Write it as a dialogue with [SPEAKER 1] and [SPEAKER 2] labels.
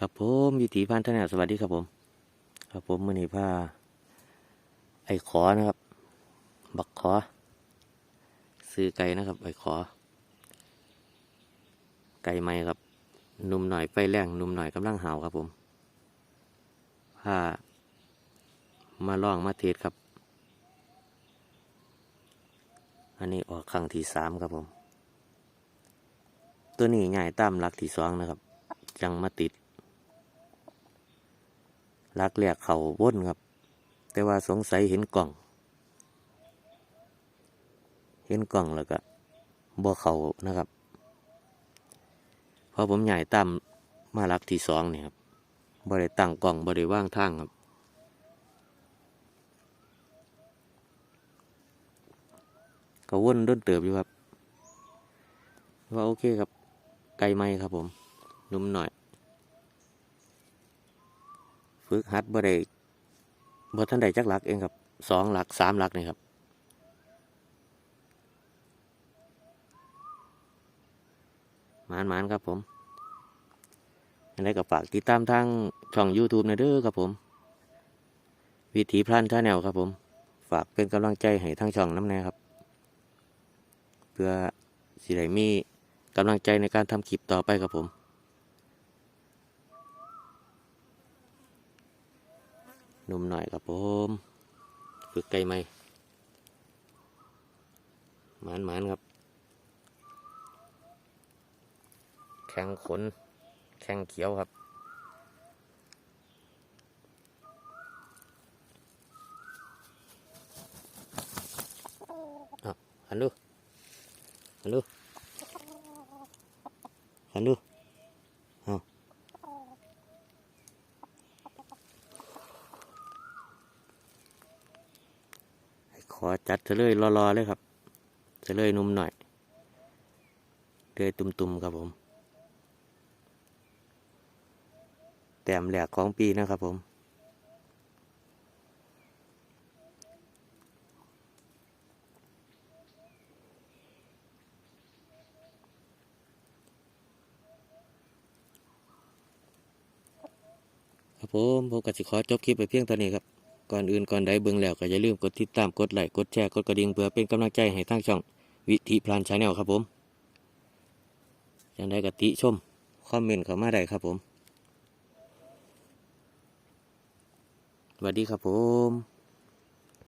[SPEAKER 1] ครับผมวิถีพันธนาสวัสดีครับผม ครับผมมือนี้พาไอ้ขอนะครับ บักขอ ซื้อไก่นะครับ ไอ้ขอ ไก่ไม้ครับนุ่มหน่อยไฟแรงนุ่มหน่อยกำลังเห่าครับผมพามาล่องมาเทสครับ อันนี้ออกครั้งที่สามครับผม ตัวนี้ใหญ่ตามหลักที่สองนะครับจังมาติด ลักแรกเขาวนครับ แต่ว่าสงสัยเห็นกล่อง เห็นกล่องแล้วก็บ่เขานะครับพอผมใหญ่ตามมาลักที่สองเนี่ยครับบ่ได้ตั้งกล่องบ่ได้ว่างทางครับ ก็วนด้นเติบอยู่ครับ ว่าโอเคครับ ไกลไหมครับผม นุ่มหน่อย ฝึกหัดบ่ได้บ่ท่านใดจักหลักเองครับสองหลักสามหลักนี่ครับ หมานหมานครับผมอันนี้ก็ฝากติดตามทางช่อง YouTube นะเด้อครับผม วิถีพลันชาแนลครับผม ฝากเป็นกำลังใจให้ทางช่องน้ำแน่ครับ เพื่อสิได้มีกำลังใจในการทำคลิปต่อไปครับผม นุ่มหน่อยครับผมฝึกไกลไหมหมานหมานครับ แข้งขน แข้งเขียวครับอะหันดูหันดูหันดูเอาข อจัดเธอเลยรอๆเลยครับเธอเลยนุ่มหน่อยเดือยตุ่มๆครับผม แต้มแหลกของปีนะครับผมครับผมผมกสิขอจบคลิปไปเพียงเท่านี้ครับ ก่อนอื่นก่อนใดเบิ่งแล้วก็อย่าลืมกดติดตามกดไลค์กดแชร์กดกระดิ่งเพื่อเป็นกำลังใจให้ทั้งช่องวิธีพลานชาแนลครับผมอย่างไดกติชมคอมเมนต์เข้ามาได้ครับผมสวัสดีครับผม